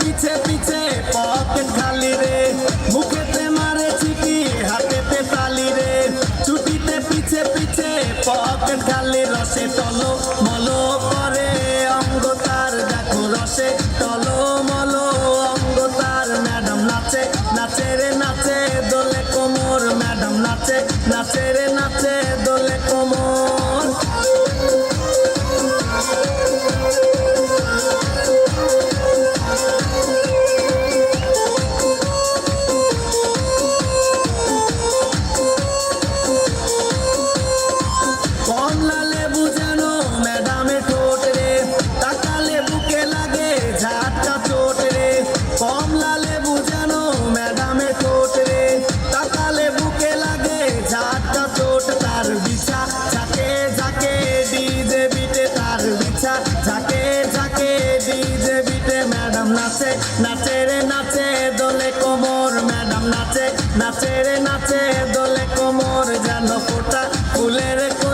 পিছে পিছে খালি রে। মুখেতে মারে চিঠি, হাতেতে তালি ছুটিতে পিছে পিছে পকেট খালি রসে। টলো মলো করে অঙ্গ তার দেখো রসে। টলো মলো ম্যাডাম নাচে। নাচে রে নাচে, দোলে কোমর, ম্যাডাম নাচে। নাচে রে নাচে, দোলে কোমর। ম্যাডামে ঠোঁট রে, তাকালে বুকে লাগে ঝাটকা চোট রে। কমলা লেবু যেন ম্যাডামে ঠোঁট রে, তাকালে বুকে নাচে নাচে নাচে দোলে কোমর। ম্যাডাম নাচে নাচে নাচে দোলে কোমর। যেন ফোটা ফুলের কলি